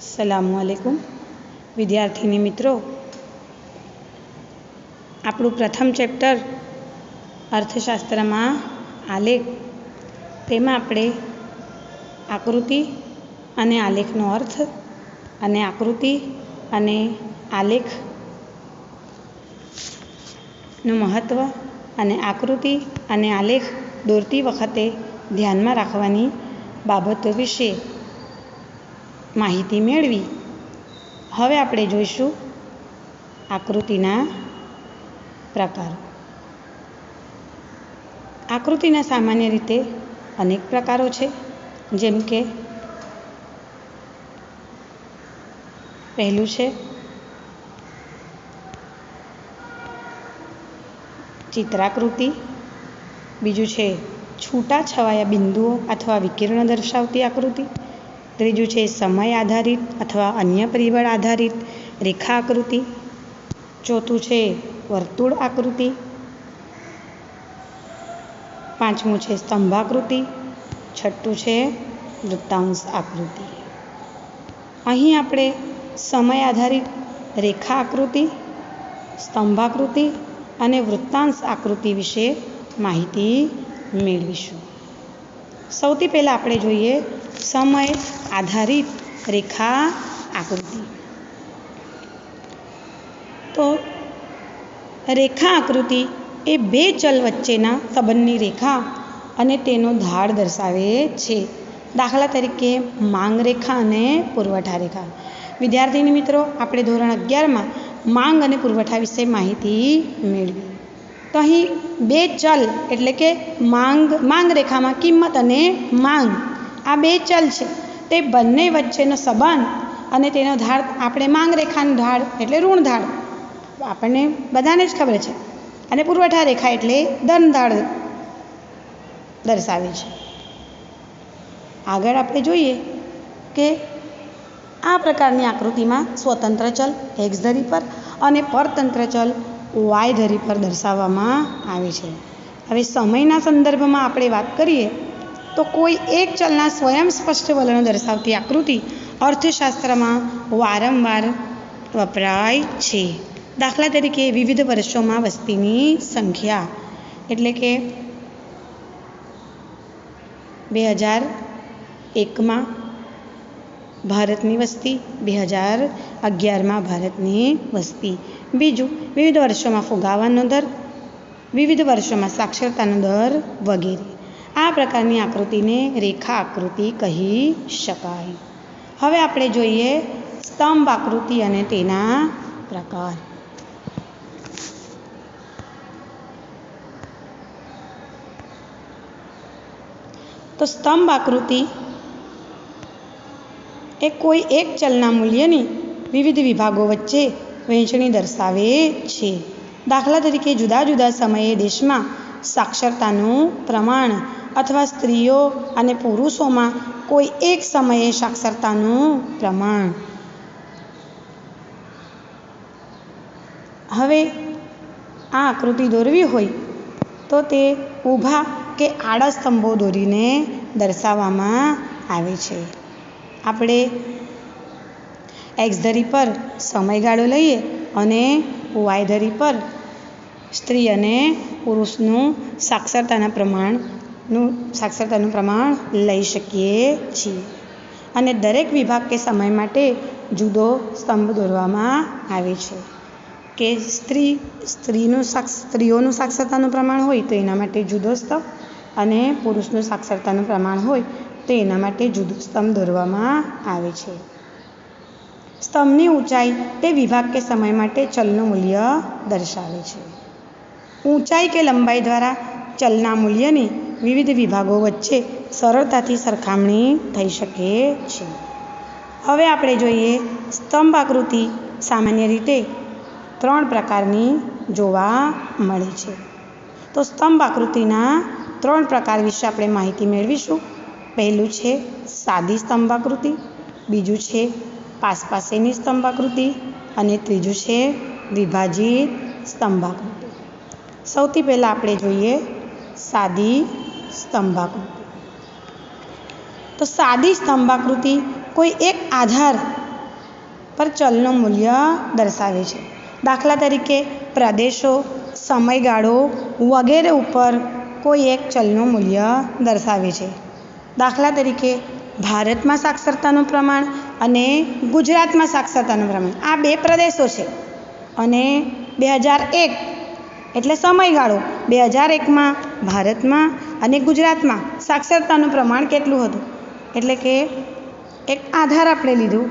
સલામુ અલેકુમ વિદ્યાર્થીની મિત્રો, આપણું પ્રથમ ચેપ્ટર અર્થશાસ્ત્રમાં આલેખ. તેમાં આપણે આકૃતિ અને આલેખનો અર્થ અને આકૃતિ અને આલેખનું મહત્ત્વ અને આકૃતિ અને આલેખ દોરતી વખતે ધ્યાનમાં રાખવાની બાબતો વિશે માહિતી મેળવી. હવે આપણે જોઈશું આકૃતિના પ્રકારો. આકૃતિના સામાન્ય રીતે અનેક પ્રકારો છે. જેમ કે, પહેલું છે, ચિત્રાકૃતિ. બીજું છે છૂટા છવાયા બિંદુઓ અથવા વિકિરણ દર્શાવતી આકૃતિ. ત્રીજું છે સમય આધારિત અથવા અન્ય પરિબળ આધારિત રેખા આકૃતિ ચોથું છે વર્તુળ આકૃતિ. પાંચમું છે સ્તંભાકૃતિ. છઠ્ઠું છે વૃત્તાંશ આકૃતિ. અહીં આપણે સમય આધારિત રેખા આકૃતિ સ્તંભાકૃતિ અને વૃત્તાંશ આકૃતિ વિશે માહિતી મેળવીશું. સૌથી પહેલાં આપણે જોઈએ સમય આધારિત રેખા આકૃતિ. તો રેખા આકૃતિ એ બે ચલ વચ્ચેના સંબંધની રેખા અને તેનો ધાર દર્શાવે છે. દાખલા તરીકે માંગ રેખા અને પુરવઠા રેખા. વિદ્યાર્થીની મિત્રો, આપણે ધોરણ અગિયારમાં માંગ અને પુરવઠા વિશે માહિતી મેળવી. તો અહીં બે ચલ એટલે કે માંગ માંગ રેખામાં કિંમત અને માંગ. આ બે ચલ છે. તે બંને વચ્ચેનો સંબંધ અને તેનો ઢાળ આપણે માંગ રેખાનો ઢાળ એટલે ઋણ ઢાળ આપણને બધાને જ ખબર છે. અને પુરવઠા રેખા એટલે ધન દર્શાવે છે. આગળ આપણે જોઈએ કે આ પ્રકારની આકૃતિમાં સ્વતંત્ર ચલ એક્સ ધરી પર અને પરતંત્ર ચલ વાય ધરી પર દર્શાવવામાં આવે છે. હવે સમયના સંદર્ભમાં આપણે વાત કરીએ તો કોઈ એક ચલના સ્વયં સ્પષ્ટ વલણો દર્શાવતી આકૃતિ અર્થશાસ્ત્રમાં વારંવાર વપરાય છે. દાખલા તરીકે વિવિધ વર્ષોમાં વસ્તીની સંખ્યા એટલે કે બે હજાર એકમાં ભારતની વસ્તી, બે હજાર અગિયારમાં ભારતની વસ્તી. બીજું, વિવિધ વર્ષોમાં ફુગાવાનો દર, વિવિધ વર્ષોમાં સાક્ષરતાનો દર વગેરે. આ પ્રકારની આકૃતિને રેખા આકૃતિ કહી શકાય. હવે આપણે જોઈએ સ્તંભ આકૃતિ અને તેના પ્રકાર. તો સ્તંભ આકૃતિ એ કોઈ એક ચલના મૂલ્યની વિવિધ વિભાગો વચ્ચે વહેંચણી દર્શાવે છે. દાખલા તરીકે જુદા જુદા સમયે દેશમાં સાક્ષરતાનું પ્રમાણ અથવા સ્ત્રીઓ અને પુરુષોમાં કોઈ એક સમયે સાક્ષરતાનું પ્રમાણ. હવે આ આકૃતિ દોરવી હોય તો તે ઊભા કે આડા સ્તંભો દોરીને દર્શાવવામાં આવે છે. આપણે એક્સ ધરી પર સમયગાળો લઈએ અને વાય ધરી પર સ્ત્રી અને પુરુષનું સાક્ષરતાના પ્રમાણનું સાક્ષરતાનું પ્રમાણ લઈ શકીએ છીએ. અને દરેક વિભાગ કે સમય માટે જુદો સ્તંભ દોરવામાં આવે છે. કે સ્ત્રી, સ્ત્રીનું સાક્ષ, સ્ત્રીઓનું સાક્ષરતાનું પ્રમાણ હોય તો એના માટે જુદો સ્તંભ અને પુરુષનું સાક્ષરતાનું પ્રમાણ હોય તો એના માટે જુદો સ્તંભ દોરવામાં આવે છે. સ્તંભની ઊંચાઈ તે વિભાગ કે સમય માટે ચલનું મૂલ્ય દર્શાવે છે. ઊંચાઈ કે લંબાઈ દ્વારા ચલના મૂલ્યની વિવિધ વિભાગો વચ્ચે સરળતાથી સરખામણી થઈ શકે છે. હવે આપણે જોઈએ સ્તંભ આકૃતિ સામાન્ય રીતે ત્રણ પ્રકારની જોવા મળે છે. તો સ્તંભ આકૃતિના ત્રણ પ્રકાર વિશે આપણે માહિતી મેળવીશું. પહેલું છે સાદી સ્તંભાકૃતિ, બીજું છે પાસપાસેની સ્તંભાકૃતિ અને ત્રીજું છે વિભાજિત સ્તંભાકૃતિ. સૌથી પહેલાં આપણે જોઈએ સાદી સ્તંભાકૃતિ. તો સાદી સ્તંભાકૃતિ કોઈ એક આધાર પર ચલનું મૂલ્ય દર્શાવે છે. દાખલા તરીકે પ્રદેશો, સમયગાળો વગેરે ઉપર કોઈ એક ચલનું મૂલ્ય દર્શાવે છે. દાખલા તરીકે ભારતમાં સાક્ષરતાનું પ્રમાણ અને ગુજરાતમાં સાક્ષરતાનું પ્રમાણ. આ બે પ્રદેશો છે. અને બે હજાર એક એટલે સમયગાળો. બે હજાર એકમાં ભારતમાં અને ગુજરાતમાં સાક્ષરતાનું પ્રમાણ કેટલું હતું? એટલે કે એક આધાર આપણે લીધું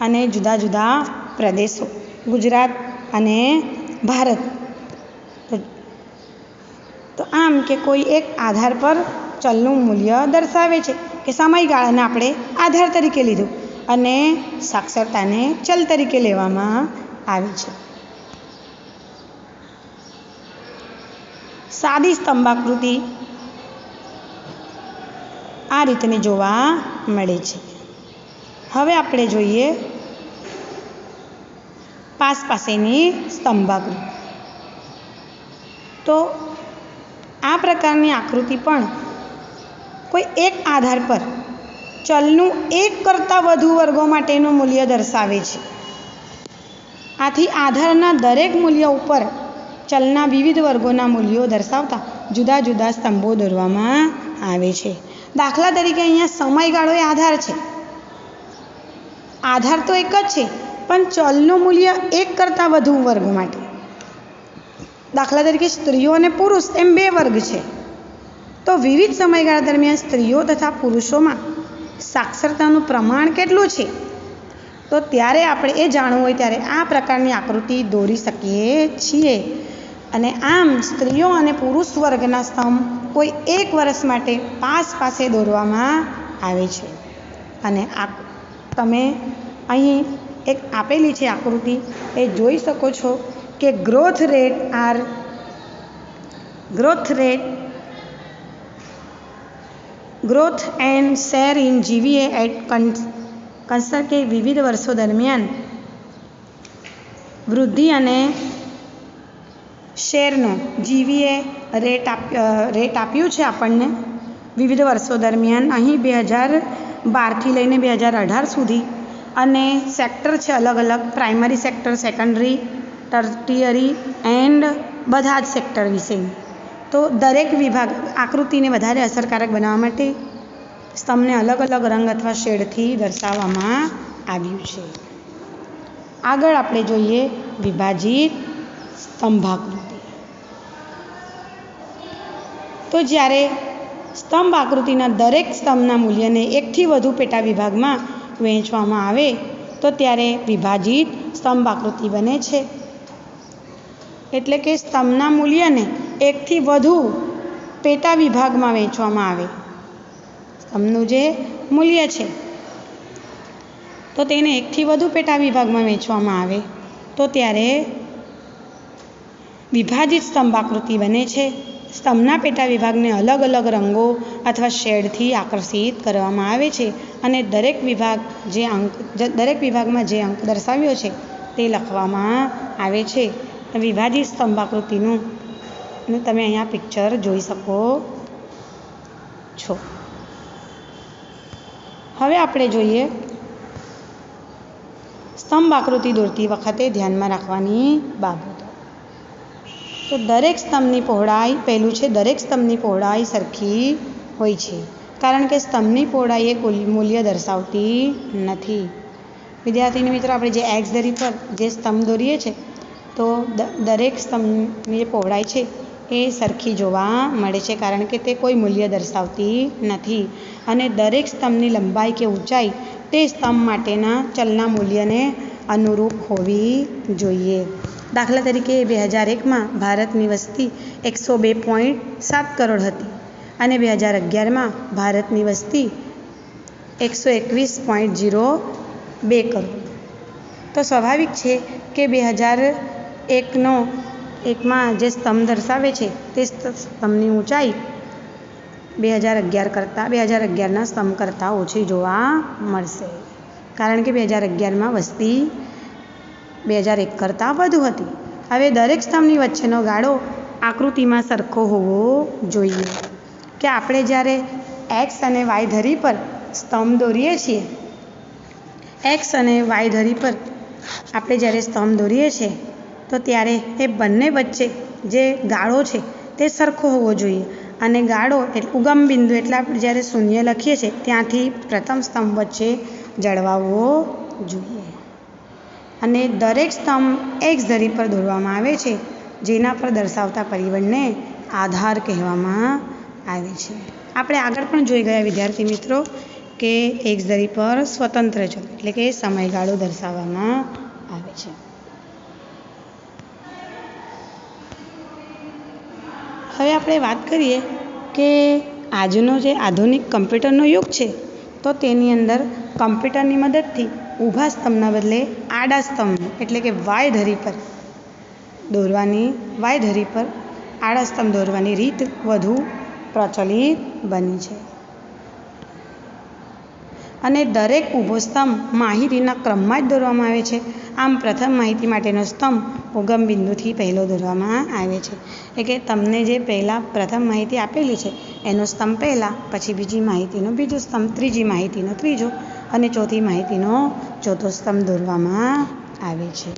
અને જુદા જુદા પ્રદેશો, ગુજરાત અને ભારત. તો આમ કે કોઈ એક આધાર પર ચલનું મૂલ્ય દર્શાવે છે કે સમયગાળાને આપણે આધાર તરીકે લીધું અને સાક્ષરતાને ચલ તરીકે લેવામાં આવી છે. સાદી સ્તંભાકૃતિ આ રીતની જોવા મળે છે. હવે આપણે જોઈએ પાસ પાસેની સ્તંભાકૃતિ. તો આ પ્રકારની આકૃતિ પણ કોઈ એક આધાર પર ચલનું એક કરતાં વધુ વર્ગો માટેનું મૂલ્ય દર્શાવે છે. આથી આધારના દરેક મૂલ્ય ઉપર ચલના વિવિધ વર્ગોના મૂલ્યો દર્શાવતા જુદા જુદા સ્તંભો દોરવામાં આવે છે. દાખલા તરીકે અહીંયા સમયગાળો એ આધાર છે. આધાર તો એક જ છે, પણ ચલનું મૂલ્ય એક કરતાં વધુ વર્ગ માટે. દાખલા તરીકે સ્ત્રીઓ અને પુરુષ એમ બે વર્ગ છે. તો વિવિધ સમયગાળા દરમિયાન સ્ત્રીઓ તથા પુરુષોમાં સાક્ષરતાનું પ્રમાણ કેટલું છે? તો ત્યારે આપણે એ જાણવું હોય ત્યારે આ પ્રકારની આકૃતિ દોરી શકીએ છીએ. અને આમ સ્ત્રીઓ અને પુરુષ વર્ગના સ્તંભ કોઈ એક વર્ષ માટે પાસ પાસે દોરવામાં આવે છે. અને આ તમે અહીં એક આપેલી છે આકૃતિ, એ જોઈ શકો છો કે growth rate are growth rate growth and share in GVA at કન્સર કે વિવિધ વર્ષો દરમિયાન વૃદ્ધિ અને શેરનો જીવીએ રેટ આપ્યો રેટ આપ્યું છે આપણને. વિવિધ વર્ષો દરમિયાન અહીં બે હજાર બારથી લઈને બે હજાર અઢાર સુધી અને સેક્ટર છે અલગ અલગ. Primary sector, secondary, tertiary and બધા જ સેક્ટર વિશે તો દરેક વિભાગ આકૃતિને વધારે અસરકારક બનાવવા માટે સ્તંભને અલગ અલગ રંગ અથવા શેડથી દર્શાવવામાં આવ્યું છે. આગળ આપણે જોઈએ વિભાજિત સ્તંભાકૃતિ. તો જ્યારે સ્તંભ આકૃતિના દરેક સ્તંભના મૂલ્યને એકથી વધુ પેટા વિભાગમાં વહેંચવામાં આવે, તો ત્યારે વિભાજિત સ્તંભ આકૃતિ બને છે. એટલે કે સ્તંભના મૂલ્યને એકથી વધુ પેટા વિભાગમાં વહેંચવામાં આવે. સ્તંભનું જે મૂલ્ય છે, તો તેને એકથી વધુ પેટા વિભાગમાં વેચવામાં આવે. તો ત્યારે વિભાજિત સ્તંભાકૃતિ બને છે. સ્તંભના પેટા વિભાગને અલગ અલગ રંગો અથવા શેડથી આકર્ષિત કરવામાં આવે છે અને દરેક વિભાગ જે અંક, દરેક વિભાગમાં જે અંક દર્શાવ્યો છે તે લખવામાં આવે છે. વિભાજિત સ્તંભાકૃતિનું, તમે અહીંયા પિક્ચર જોઈ શકો છો. હવે આપણે જોઈએ સ્તંભ આકૃતિ દોરતી વખતે ધ્યાનમાં રાખવાની બાબતો. તો દરેક સ્તંભની પહોળાઈ, પહેલું છે, દરેક સ્તંભની પહોળાઈ સરખી હોય છે, કારણ કે સ્તંભની પહોળાઈ એ મૂલ્ય દર્શાવતી નથી. વિદ્યાર્થીની મિત્રો, આપણે જે એક્સ ધરી પર જે સ્તંભ દોરીએ છીએ તો દરેક સ્તંભની જે પહોળાઈ છે એ સરખી જોવા મળે છે કારણ કે તે કોઈ મૂલ્ય દર્શાવતી નથી. અને દરેક સ્તંભની લંબાઈ કે ઊંચાઈ તે સ્તંભ માટેના ચલના મૂલ્યને અનુરૂપ હોવી જોઈએ. દાખલા તરીકે બે હજાર એકમાં ભારતની વસ્તી એકસો બે પોઈન્ટ સાત કરોડ હતી અને બે હજાર અગિયારમાં ભારતની વસ્તી એકસો એકવીસ પોઈન્ટ જીરો બે કરોડ. તો સ્વાભાવિક છે કે બે હજાર એકનો એકમાં જે સ્તંભ દર્શાવે છે, તે સ્તંભની ઊંચાઈ બે હજાર અગિયાર કરતાં, બે હજાર અગિયારના સ્તંભ કરતાં ઓછી જોવા મળશે. કારણ કે બે હજાર અગિયારમાં વસ્તી બે હજાર એક કરતાં વધુ હતી. હવે દરેક સ્તંભની વચ્ચેનો ગાળો આકૃતિમાં સરખો હોવો જોઈએ. કે આપણે જ્યારે એક્સ અને વાય ધરી પર સ્તંભ દોરીએ છીએ, એક્સ અને વાય ધરી પર આપણે જ્યારે સ્તંભ દોરીએ છીએ તો ત્યારે એ બંને વચ્ચે જે ગાળો છે તે સરખો હોવો જોઈએ. અને ગાળો એટલે ઉગમ બિંદુ એટલે આપણે જ્યારે શૂન્ય લખીએ છીએ ત્યાંથી પ્રથમ સ્તંભ વચ્ચે જળવાવો જોઈએ. અને દરેક સ્તંભ એક ધરી પર દોરવામાં આવે છે, જેના પર દર્શાવતા પરિબળને આધાર કહેવામાં આવે છે. આપણે આગળ પણ જોઈ ગયા વિદ્યાર્થી મિત્રો કે એક ધરી પર સ્વતંત્ર ચલ એટલે કે સમયગાળો દર્શાવવામાં આવે છે. હવે આપણે વાત કરીએ કે આજનો જે આધુનિક કમ્પ્યુટરનો યુગ છે, તો તેની અંદર કમ્પ્યુટરની મદદથી ઊભા સ્તંભના બદલે આડા સ્તંભ, એટલે કે વાય ધરી પર દોરવાની, વાય ધરી પર આડા સ્તંભ દોરવાની રીત વધુ પ્રચલિત બની છે. અને દરેક ઊભો સ્તંભ માહિતીના ક્રમમાં જ દોરવામાં આવે છે. આમ પ્રથમ માહિતી માટેનો સ્તંભ ઉગમ બિંદુથી પહેલો દોરવામાં આવે છે. એટલે કે તમને જે પહેલાં પ્રથમ માહિતી આપેલી છે, એનો સ્તંભ પહેલાં, પછી બીજી માહિતીનો બીજો સ્તંભ, ત્રીજી માહિતીનો ત્રીજો, અને ચોથી માહિતીનો ચોથો સ્તંભ દોરવામાં આવે છે.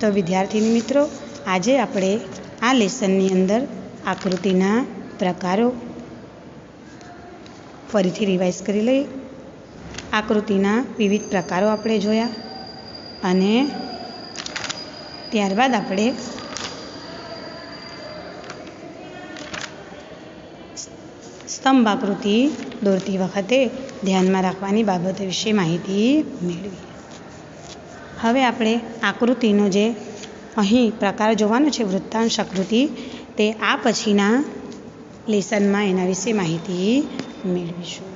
તો વિદ્યાર્થીની મિત્રો, આજે આપણે આ લેસનની અંદર આકૃતિના પ્રકારો ફરીથી રિવાઇઝ કરી લઈએ. આકૃતિના વિવિધ પ્રકારો આપણે જોયા. અને ત્યારબાદ આપણે સ્તંભ આકૃતિ દોરતી વખતે ધ્યાનમાં રાખવાની બાબત વિશે માહિતી મેળવી. હવે આપણે આકૃતિનો જે અહીં પ્રકાર જોવાનો છે, વૃત્તાંશ આકૃતિ, તે આ પછીના લેસનમાં એના વિશે માહિતી મેળવીશું.